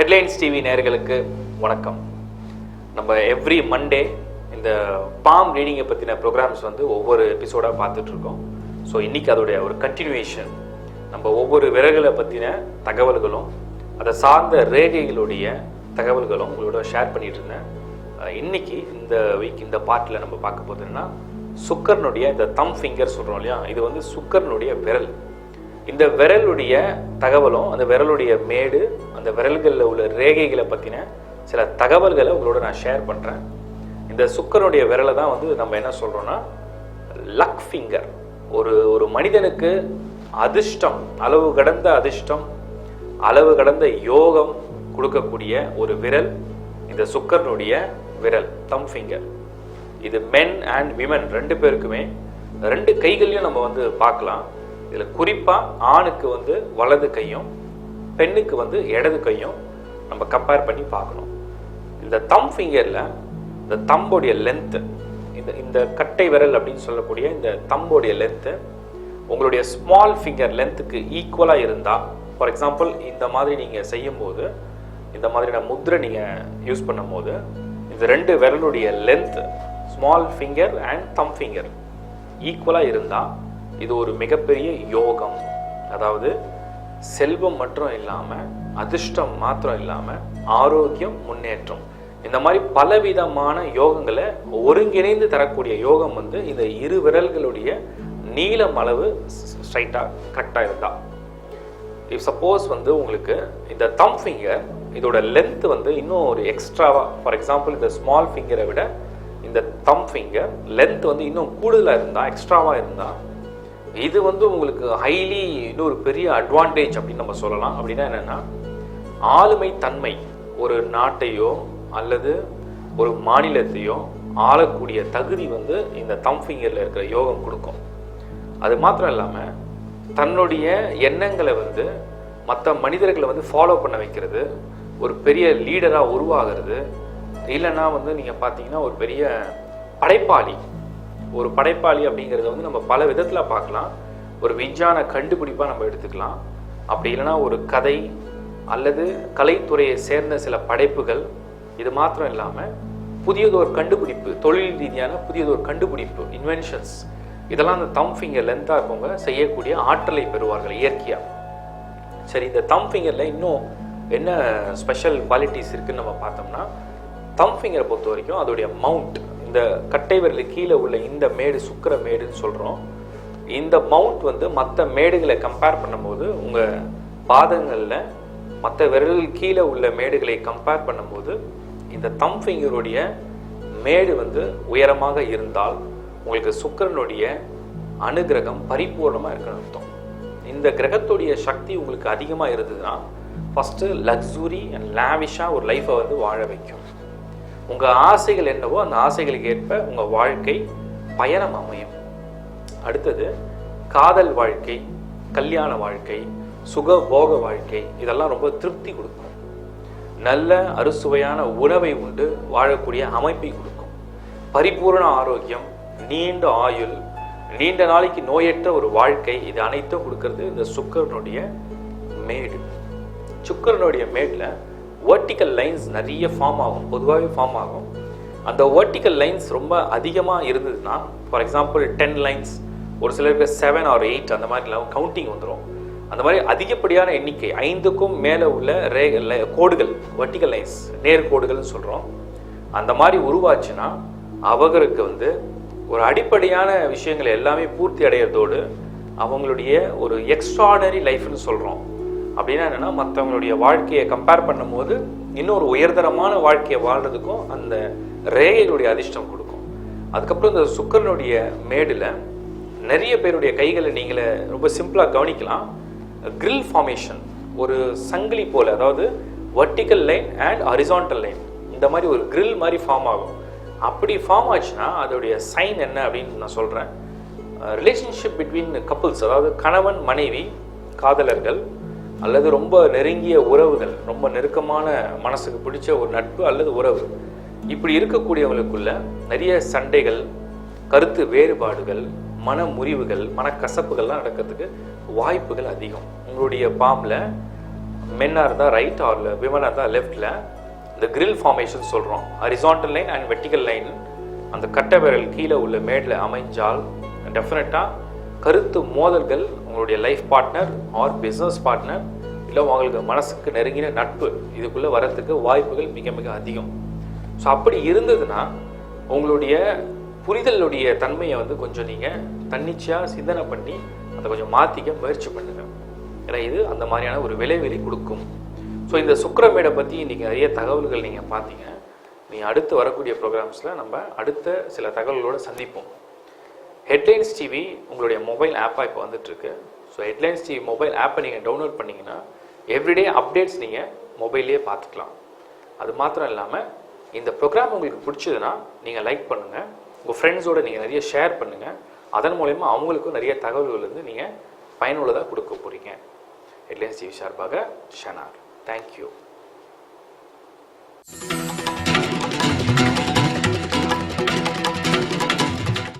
Headlines TV நேர்களுக்கு வணக்கம். நம்ம எவ்ரி மண்டே இந்த பாம் ரீடிங்கை பற்றின ப்ரோக்ராம்ஸ் வந்து ஒவ்வொரு எபிசோடாக பார்த்துட்ருக்கோம். ஸோ இன்னைக்கு அதோடைய ஒரு கண்டினியூஷன் நம்ம ஒவ்வொரு விரல்களை பற்றின தகவல்களும் அதை சார்ந்த ரேகைகளுடைய தகவல்களும் உங்களோட ஷேர் பண்ணிட்டு இருந்தேன் இன்னைக்கு இந்த வீக் இந்த பார்ட்டில் நம்ம பார்க்க போதுன்னா சுக்கரனுடைய இந்த தம் ஃபிங்கர் சொல்கிறோம் இல்லையா? இது வந்து சுக்கரனுடைய விரல். இந்த விரலுடைய தகவலும் அந்த விரலுடைய மேடு அந்த விரல்களில் உள்ள ரேகைகளை பற்றின சில தகவல்களை உங்களோட நான் ஷேர் பண்ணுறேன் இந்த சுக்கரனுடைய விரலை தான் வந்து நம்ம என்ன சொல்கிறோன்னா லக் ஃபிங்கர் ஒரு ஒரு மனிதனுக்கு அதிர்ஷ்டம் அளவு கடந்த அதிர்ஷ்டம் அளவு கடந்த யோகம் கொடுக்கக்கூடிய ஒரு விரல் இந்த சுக்கரனுடைய விரல் தம் ஃபிங்கர் இது மென் அண்ட் விமன் ரெண்டு பேருக்குமே ரெண்டு கைகளையும் நம்ம வந்து பார்க்கலாம். இதில் குறிப்பாக ஆணுக்கு வந்து வலது கையும் பெண்ணுக்கு வந்து இடது கையும் நம்ம கம்பேர் பண்ணி பார்க்கணும். இந்த தம் ஃபிங்கரில் இந்த தம்போடைய லென்த்து இந்த இந்த கட்டை விரல் அப்படின்னு சொல்லக்கூடிய இந்த தம்போடைய லென்த்து உங்களுடைய ஸ்மால் ஃபிங்கர் லென்த்துக்கு ஈக்குவலாக இருந்தால் ஃபார் எக்ஸாம்பிள் இந்த மாதிரி நீங்கள் செய்யும்போது இந்த மாதிரியான முத்திரை நீங்கள் யூஸ் பண்ணும்போது இந்த ரெண்டு விரலுடைய length small finger and thumb finger ஈக்குவலாக இருந்தால் இது ஒரு மிகப்பெரிய யோகம். அதாவது செல்வம் மட்டும் இல்லாமல் அதிர்ஷ்டம் மாத்திரம் இல்லாமல் ஆரோக்கியம் முன்னேற்றம். இந்த மாதிரி பலவிதமான யோகங்களை ஒருங்கிணைந்து தரக்கூடிய யோகம் வந்து இந்த இரு விரல்களுடைய நீளம் அளவு ஸ்ட்ரைட்டாக கரெக்டாக இருந்தால் இஃப் சப்போஸ் வந்து உங்களுக்கு இந்த தம் ஃபிங்கர் இதோட லென்த் வந்து இன்னும் ஒரு எக்ஸ்ட்ராவாக ஃபார் எக்ஸாம்பிள் இந்த ஸ்மால் ஃபிங்கரை விட இந்த தம் ஃபிங்கர் லென்த் வந்து இன்னும் கூடுதலாக இருந்தால் எக்ஸ்ட்ராவாக இருந்தால் இது வந்து உங்களுக்கு ஹைலி இன்னொரு பெரிய அட்வான்டேஜ் அப்படின்னு நம்ம சொல்லலாம். அப்படின்னா என்னென்னா ஆளுமை தன்மை ஒரு நாட்டையோ அல்லது ஒரு மாநிலத்தையோ ஆளக்கூடிய தகுதி வந்து இந்த தம் ஃபிங்கரில் இருக்கிற யோகம் கொடுக்கும். அது மாத்திரம் இல்லாமல் தன்னுடைய எண்ணங்களை வந்து மற்ற மனிதர்களை வந்து ஃபாலோ பண்ண வைக்கிறது ஒரு பெரிய லீடராக உருவாகிறது இல்லைன்னா வந்து நீங்கள் பார்த்தீங்கன்னா ஒரு பெரிய படைப்பாளி ஒரு படைப்பாளி அப்படிங்கிறத வந்து நம்ம பல விதத்தில் பார்க்கலாம். ஒரு விஞ்ஞான கண்டுபிடிப்பாக நம்ம எடுத்துக்கலாம். அப்படி இல்லைன்னா ஒரு கதை அல்லது கலைத்துறையை சேர்ந்த சில படைப்புகள் இது மாத்திரம் இல்லாமல் புதியதொரு கண்டுபிடிப்பு தொழில் ரீதியான புதியதொரு கண்டுபிடிப்பு இன்வென்ஷன்ஸ் இதெல்லாம் அந்த தம் ஃபிங்கர் லென்த்தாக இருக்கவங்க செய்யக்கூடிய ஆற்றலை பெறுவார்கள் இயற்கையாக சரி இந்த தம் ஃபிங்கரில் இன்னும் என்ன ஸ்பெஷல் குவாலிட்டிஸ் இருக்குன்னு நம்ம பார்த்தோம்னா தம் ஃபிங்கரை பொறுத்த வரைக்கும் அதோடைய மவுண்ட் இந்த கட்டை விரல் கீழே உள்ள இந்த மேடு சுக்கர மேடுன்னு சொல்கிறோம் இந்த மவுண்ட் வந்து மற்ற மேடுகளை கம்பேர் பண்ணும்போது உங்கள் பாதங்களில் மற்ற விரல் கீழே உள்ள மேடுகளை கம்பேர் பண்ணும்போது இந்த தம் ஃபிங்கருடைய மேடு வந்து உயரமாக இருந்தால் உங்களுக்கு சுக்கரனுடைய அனுகிரகம் பரிபூர்ணமாக இருக்குன்னு அர்த்தம். இந்த கிரகத்துடைய சக்தி உங்களுக்கு அதிகமாக இருந்ததுன்னா ஃபஸ்ட்டு லக்ஸுரி அண்ட் லேவிஷாக ஒரு லைஃப்பை வந்து வாழ வைக்கும். உங்கள் ஆசைகள் என்னவோ அந்த ஆசைகளுக்கு ஏற்ப உங்கள் வாழ்க்கை பயணம் அமையும். அடுத்தது காதல் வாழ்க்கை கல்யாண வாழ்க்கை சுக போக வாழ்க்கை இதெல்லாம் ரொம்ப திருப்தி கொடுக்கும். நல்ல அறுசுவையான உணவை உண்டு வாழக்கூடிய அமைப்பை கொடுக்கும். பரிபூர்ண ஆரோக்கியம் நீண்ட ஆயுள் நீண்ட நாளைக்கு நோயற்ற ஒரு வாழ்க்கை இது அனைத்தும் கொடுக்கறது இந்த சுக்கரனுடைய மேடு. சுக்கரனுடைய மேடில் வெர்டிக்கல் லைன்ஸ் நிறைய ஃபார்ம் ஆகும். பொதுவாகவே ஃபார்ம் ஆகும். அந்த வெர்டிக்கல் லைன்ஸ் ரொம்ப அதிகமாக இருந்ததுன்னா ஃபார் எக்ஸாம்பிள் டென் லைன்ஸ் ஒரு சிலருக்கு செவன் ஆர் எயிட் அந்த மாதிரி கவுண்டிங் வந்துடும் அந்த மாதிரி அதிகப்படியான எண்ணிக்கை ஐந்துக்கும் மேலே உள்ள ரே கோடுகள் வெர்டிக்கல் லைன்ஸ் நேர் கோடுகள்னு சொல்கிறோம் அந்த மாதிரி உருவாச்சுன்னா அவங்களுக்கு வந்து ஒரு அடிப்படையான விஷயங்கள் எல்லாமே பூர்த்தி அடையிறதோடு அவங்களுடைய ஒரு எக்ஸ்ட்ராடனரி லைஃப்னு சொல்கிறோம் அப்படின்னா என்னென்னா மற்றவங்களுடைய வாழ்க்கையை கம்பேர் பண்ணும்போது இன்னொரு உயர்தரமான வாழ்க்கையை வாழ்கிறதுக்கும் அந்த ரேகையினுடைய அதிர்ஷ்டம் கொடுக்கும். அதுக்கப்புறம் இந்த சுக்கரனுடைய மேடில் நிறைய பேருடைய கைகளை நீங்களே ரொம்ப சிம்பிளாக கவனிக்கலாம். கிரில் ஃபார்மேஷன் ஒரு சங்கிலி போல் அதாவது vertical line and horizontal line இந்த மாதிரி ஒரு கிரில் மாதிரி ஃபார்ம் ஆகும். அப்படி ஃபார்ம் ஆச்சுன்னா அதோடைய சைன் என்ன அப்படின்னு நான் சொல்கிறேன் ரிலேஷன்ஷிப் பிட்வீன் கப்புள்ஸ் அதாவது கணவன் மனைவி காதலர்கள் அல்லது ரொம்ப நெருங்கிய உறவுகள் ரொம்ப நெருக்கமான மனசுக்கு பிடிச்ச ஒரு நட்பு அல்லது உறவு. இப்படி இருக்கக்கூடியவங்களுக்குள்ள நிறைய சண்டைகள் கருத்து வேறுபாடுகள் மன முறிவுகள் மனக்கசப்புகள்லாம் நடக்கிறதுக்கு வாய்ப்புகள் அதிகம். உங்களுடைய பாம்பில் மென்னாக இருந்தால் ரைட் ஆர் விமனாக இருந்தால் லெஃப்டில் இந்த கிரில் ஃபார்மேஷன் சொல்கிறோம் horizontal line and vertical line அந்த கட்டை விரல் கீழே உள்ள மேடில் அமைஞ்சால் டெஃபினட்டாக கருத்து மோதல்கள் உங்களுடைய life partner or business partner இல்லை உங்களுக்கு மனசுக்கு நெருங்கின நட்பு இதுக்குள்ளே வரத்துக்கு வாய்ப்புகள் மிக மிக அதிகம். ஸோ அப்படி இருந்ததுன்னா உங்களுடைய புரிதலுடைய தன்மையை வந்து கொஞ்சம் நீங்கள் தன்னிச்சையாக சிந்தனை பண்ணி அதை கொஞ்சம் மாற்றிக்க முயற்சி பண்ணுங்க. ஏன்னா இது அந்த மாதிரியான ஒரு விளைவெளி கொடுக்கும். ஸோ இந்த சுக்கரமேடை பற்றி இன்றைக்கி நிறைய தகவல்கள் நீங்கள் பார்த்தீங்க. நீ அடுத்து வரக்கூடிய ப்ரோக்ராம்ஸில் நம்ம அடுத்த சில தகவல்களோடு சந்திப்போம். ஹெட்லைன்ஸ் டிவி உங்களுடைய மொபைல் ஆப்பாக இப்போ வந்துட்டுருக்கு. ஸோ ஹெட்லைன்ஸ் டிவி மொபைல் ஆப்பை நீங்கள் டவுன்லோட் பண்ணிங்கன்னா எவ்ரிடே அப்டேட்ஸ் நீங்கள் மொபைல்லேயே பார்த்துக்கலாம். அது மாத்திரம் இல்லாமல் இந்த ப்ரோக்ராம் உங்களுக்கு பிடிச்சதுன்னா நீங்கள் லைக் பண்ணுங்கள் உங்கள் ஃப்ரெண்ட்ஸோடு நீங்கள் நிறைய ஷேர் பண்ணுங்கள் அதன் மூலயமா அவங்களுக்கும் நிறைய தகவல்கள் வந்து நீங்கள் பயனுள்ளதாக கொடுக்க போகிறீங்க ஹெட்லைன்ஸ் டிவி சார்பாக ஷனார் தேங்க்யூ